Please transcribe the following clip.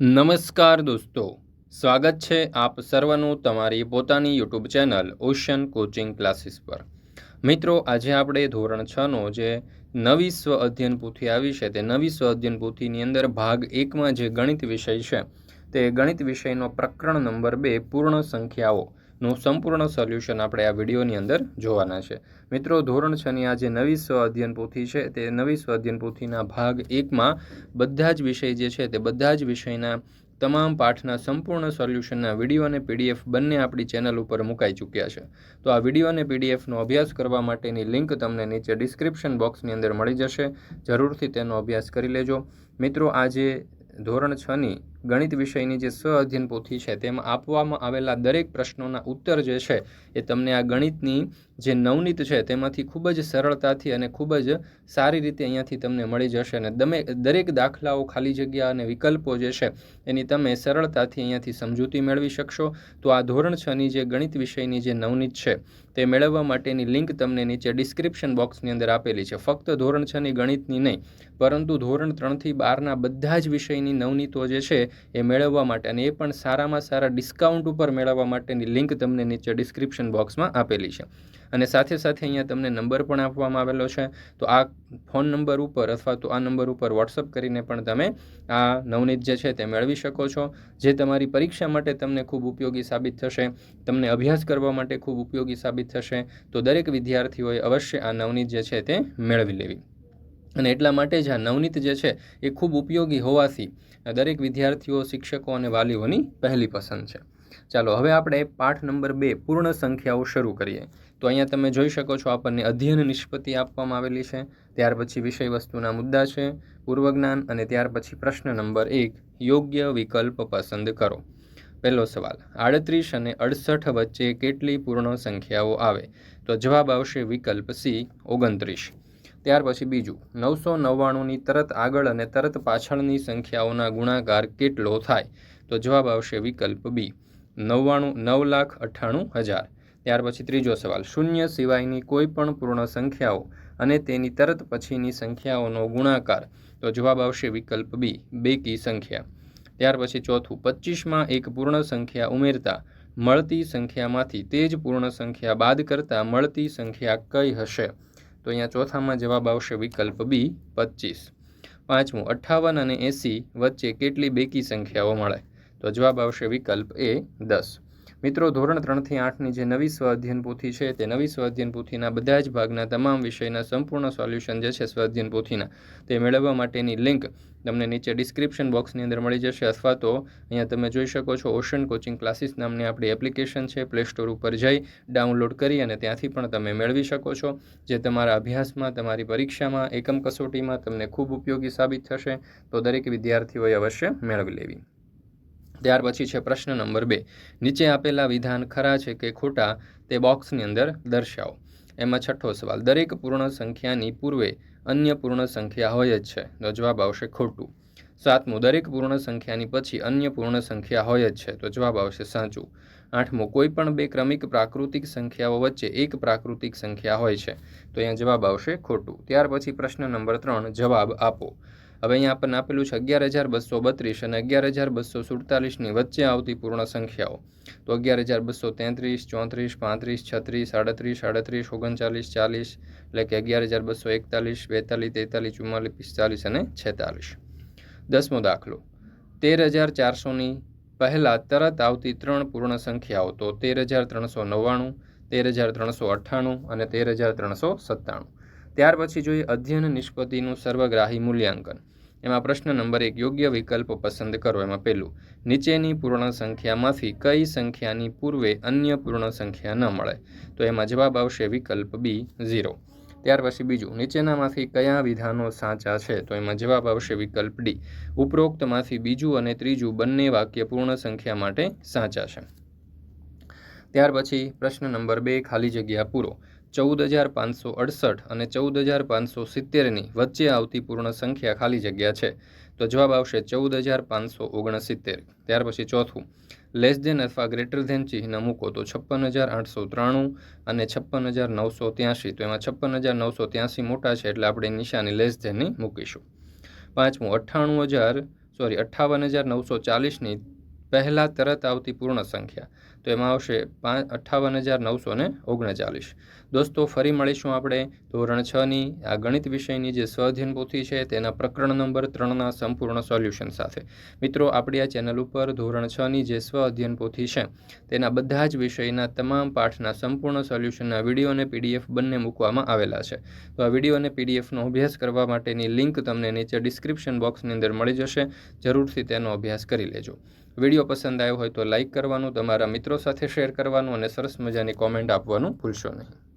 નમસ્કાર દોસ્તો. સ્વાગત છે આપ સર્વનું તમારી પોતાની YouTube channel Ocean coaching classes પર. મિત્રો, આજે આપણે ધોરણ છનો જે નવી સ્વ અધ્યયન પૂથી આવી છે, તે નવી સ્વ અધ્યયન પૂથીની અંદર ભાગ એકમાં જે ગણિત વિષય છે, તે ગણિત વિષયનો પ્રકરણ નંબર બે, પૂર્ણ સંખ્યાઓનું સંપૂર્ણ સોલ્યુશન આપણે આ વિડીયોની અંદર જોવાના છે. મિત્રો, ધોરણ છની આ જે નવી સ્વ અધ્યયન પોથી છે, તે નવી સ્વ અધ્યયન પોથીના ભાગ એકમાં બધા જ વિષય જે છે, તે બધા જ વિષયના તમામ પાઠના સંપૂર્ણ સોલ્યુશનના વીડિયો અને પીડીએફ બંને આપણી ચેનલ ઉપર મુકાઈ ચૂક્યા છે. તો આ વીડિયો અને પીડીએફનો અભ્યાસ કરવા માટેની લિંક તમને નીચે ડિસ્ક્રિપ્શન બોક્સની અંદર મળી જશે. જરૂરથી તેનો અભ્યાસ કરી લેજો. મિત્રો આજે ધોરણ છની ગણિત વિષયની જે સ્વ અધ્યયન પોથી છે તેમાં આપવામાં આવેલા દરેક પ્રશ્નોના ઉત્તર જે છે એ તમને આ ગણિતની જે નવનીત છે તેમાંથી ખૂબ જ સરળતાથી અને ખૂબ જ સારી રીતે અહીંયાથી તમને મળી જશે અને તમે દરેક દાખલાઓ ખાલી જગ્યા અને વિકલ્પો જે છે એની તમે સરળતાથી અહીંયાથી સમજૂતી મેળવી શકશો. તો આ ધોરણ છની જે ગણિત વિષયની જે નવનીત છે તે મેળવવા માટેની લિંક તમને નીચે ડિસ્ક્રિપ્શન બોક્સની અંદર આપેલી છે. ફક્ત ધોરણ છની ગણિતની નહીં, પરંતુ ધોરણ ત્રણથી બારના બધા જ વિષયની નવનીતો જે છે એ મેળવવા માટે અને એ પણ સારામાં સારા ડિસ્કાઉન્ટ ઉપર મેળવવા માટેની લિંક તમને નીચે ડિસ્ક્રિપ્શન બોક્સમાં આપેલી છે. અને સાથે સાથે અહીંયા તમને નંબર પણ આપવામાં આવેલો છે. તો આ ફોન નંબર ઉપર અથવા તો આ નંબર ઉપર વોટ્સઅપ કરીને પણ તમે આ નવનીત જે છે તે મેળવી શકો છો. જે તમારી પરીક્ષા માટે તમને ખૂબ ઉપયોગી સાબિત થશે, તમને અભ્યાસ કરવા માટે ખૂબ ઉપયોગી સાબિત થશે, તો દરેક વિદ્યાર્થીઓએ અવશ્ય આ નવનીત જે છે તે મેળવી લેવી. અને એટલા માટે જ આ નવનીત જે છે એ ખૂબ ઉપયોગી હોવાથી દરેક વિદ્યાર્થીઓ, શિક્ષકો અને વાલીઓની પહેલી પસંદ છે. ચાલો, હવે આપણે પાઠ નંબર બે, પૂર્ણ સંખ્યાઓ શરૂ કરીએ. તો અહીંયા તમે જોઈ શકો છો આપણને અધ્યયન નિષ્પત્તિ આપવામાં આવેલી છે, ત્યાર પછી વિષય વસ્તુના મુદ્દા છે, પૂર્વજ્ઞાન અને ત્યાર પછી પ્રશ્ન નંબર એક, યોગ્ય વિકલ્પ પસંદ કરો. પહેલો સવાલ, આડત્રીસ અને અડસઠ વચ્ચે કેટલી પૂર્ણ સંખ્યાઓ આવે? તો જવાબ આવશે વિકલ્પ સી, ઓગણત્રીસ. ત્યાર પછી બીજું, નવસો નવ્વાણુંની તરત આગળ અને તરત પાછળની સંખ્યાઓના ગુણાકાર કેટલો થાય? તો જવાબ આવશે વિકલ્પ બી, નવ્વાણું, નવ લાખ અઠ્ઠાણું હજાર. ત્યાર પછી ત્રીજો સવાલ, શૂન્ય સિવાયની કોઈ પણ પૂર્ણ સંખ્યાઓ અને તેની તરત પછીની સંખ્યાઓનો ગુણાકાર? તો જવાબ આવશે વિકલ્પ બી, બેકી સંખ્યા. ત્યાર પછી ચોથું પચીસમાં એક પૂર્ણ સંખ્યા ઉમેરતા મળતી સંખ્યામાંથી તે જ પૂર્ણ સંખ્યા બાદ કરતાં મળતી સંખ્યા કઈ હશે? તો અહીંયા ચોથામાં જવાબ આવશે વિકલ્પ બી પચીસ પાંચમું, અઠ્ઠાવન અને એંસી વચ્ચે કેટલી બેકી સંખ્યાઓ મળે? તો જવાબ આવશે વિકલ્પ એ, દસ. મિત્રો, ધોરણ ત્રણથી આઠની જે નવી સ્વ પોથી છે, તે નવી સ્વાધ્યન પોથીના બધા જ ભાગના તમામ વિષયના સંપૂર્ણ સોલ્યુશન જે છે સ્વ પોથીના, તે મેળવવા માટેની લિંક તમને નીચે ડિસ્ક્રિપ્શન બોક્સની અંદર મળી જશે, અથવા તો અહીંયા તમે જોઈ શકો છો ઓશન કોચિંગ ક્લાસીસ નામની આપણી એપ્લિકેશન છે, પ્લે સ્ટોર ઉપર જઈ ડાઉનલોડ કરી અને ત્યાંથી પણ તમે મેળવી શકો છો, જે તમારા અભ્યાસમાં, તમારી પરીક્ષામાં, એકમ કસોટીમાં તમને ખૂબ ઉપયોગી સાબિત થશે, તો દરેક વિદ્યાર્થીઓએ અવશ્ય મેળવી લેવી. ત્યાર પછી છે પ્રશ્ન નંબર બે. નીચે આપેલા વિધાન ખરા છે કે ખોટા તે બોક્સની અંદર દર્શાવો. એમાં છઠ્ઠો સવાલ, દરેક પૂર્ણ સંખ્યાની પૂર્વે અન્ય પૂર્ણ સંખ્યા હોય જ છે. તો જવાબ આવશે ખોટું. સાતમું, દરેક પૂર્ણ સંખ્યાની પછી અન્ય પૂર્ણ સંખ્યા હોય જ છે. તો જવાબ આવશે સાચું. આઠમું, કોઈ પણ બે ક્રમિક પ્રાકૃતિક સંખ્યાઓ વચ્ચે એક પ્રાકૃતિક સંખ્યા હોય છે. તો અહીંયા જવાબ આવશે ખોટું. ત્યાર પછી પ્રશ્ન નંબર ત્રણ, જવાબ આપો. હવે અહીંયા આપણને આપેલું છે અગિયાર હજાર બસો બત્રીસ અને અગિયાર હજાર બસો સુડતાલીસની વચ્ચે આવતી પૂર્ણ સંખ્યાઓ. તો અગિયાર હજાર બસો તેત્રીસ, ચોત્રીસ, પાંત્રીસ છત્રીસ સાડત્રીસ સાડત્રીસ, ઓગણચાલીસ, ચાલીસ, એટલે કે અગિયાર હજાર બસો એકતાલીસ, બેતાલીસ તેતાલીસ ચુમ્માલીસ પિસ્તાલીસ અને છેતાલીસ. દસમો દાખલો. તેર હજાર ચારસોની પહેલાં તરત આવતી ત્રણ પૂર્ણ સંખ્યાઓ. તો તેર હજાર ત્રણસો નવ્વાણું, તેર હજાર ત્રણસો અઠ્ઠાણું અને તેર હજાર ત્રણસો સત્તાણું. ત્યાર પછી જોઈએ અધ્યયન નિષ્પતિનું સર્વગ્રાહી મૂલ્યાંકન. એમાં પ્રશ્ન નંબર એક, યોગ્ય વિકલ્પ પસંદ કરો. એમાં પહેલું, નીચેની પૂર્ણ સંખ્યામાંથી કઈ સંખ્યાની પૂર્વે અન્ય પૂર્ણ સંખ્યા ન મળે? તો એમાં જવાબ આવશે વિકલ્પ બી, ઝીરો. ત્યાર પછી બીજું, નીચેનામાંથી કયા વિધાનો સાચા છે? તો એમાં જવાબ આવશે વિકલ્પ ડી, ઉપરોક્તમાંથી બીજું અને ત્રીજું બંને વાક્ય પૂર્ણ સંખ્યા માટે સાચા છે. ત્યાર પછી પ્રશ્ન નંબર બે, ખાલી જગ્યા પૂરો. ચૌદ હજાર પાંચસો અડસઠ અને ચૌદ હજાર પાંચસો સિત્તેરની વચ્ચે આવતી પૂર્ણ સંખ્યા ખાલી જગ્યા છે. તો જવાબ આવશે ચૌદ હજાર પાંચસો ઓગણસિત્તેર. ત્યાર પછી ચોથું, લેસ ધેન અથવા ગ્રેટર ધેન ચિહ્ન મૂકો તો છપ્પન હજાર આઠસો ત્રાણું અને છપ્પન હજાર નવસો ત્યાંશી. તો એમાં છપ્પન હજાર નવસો ત્યાંસી મોટા છે એટલે આપણે નિશાની લેસ ધેનની મૂકીશું. પાંચમું, અઠ્ઠાણું હજાર, સોરી, અઠ્ઠાવન હજાર નવસો ચાલીસની પહેલાં તરત આવતી પૂર્ણ સંખ્યા. તો એમાં આવશે પાંચ, અઠ્ઠાવન હજાર નવસો ને ઓગણચાલીસ. દોસ્તો, ફરી મળીશું આપણે ધોરણ છની આ ગણિત વિષયની જે સ્વઅધ્યયન પોથી છે તેના પ્રકરણ નંબર ત્રણના સંપૂર્ણ સોલ્યુશન સાથે. મિત્રો, આપણી આ ચેનલ ઉપર ધોરણ છની જે સ્વ અધ્યયન પોથી છે તેના બધા જ વિષયના તમામ પાઠના સંપૂર્ણ સોલ્યુશનના વીડિયો અને પીડીએફ બંને મૂકવામાં આવેલા છે. તો આ વીડિયો અને પીડીએફનો અભ્યાસ કરવા માટેની લિંક તમને નીચે ડિસ્ક્રિપ્શન બોક્સની અંદર મળી જશે. જરૂરથી તેનો અભ્યાસ કરી લેજો. વીડિયો પસંદ આવ્યો હોય તો લાઇક કરવાનું, તમારા મિત્રો સાથે શેર કરવાનું અને સરસ મજાની કોમેન્ટ આપવાનું ભૂલશો નહીં.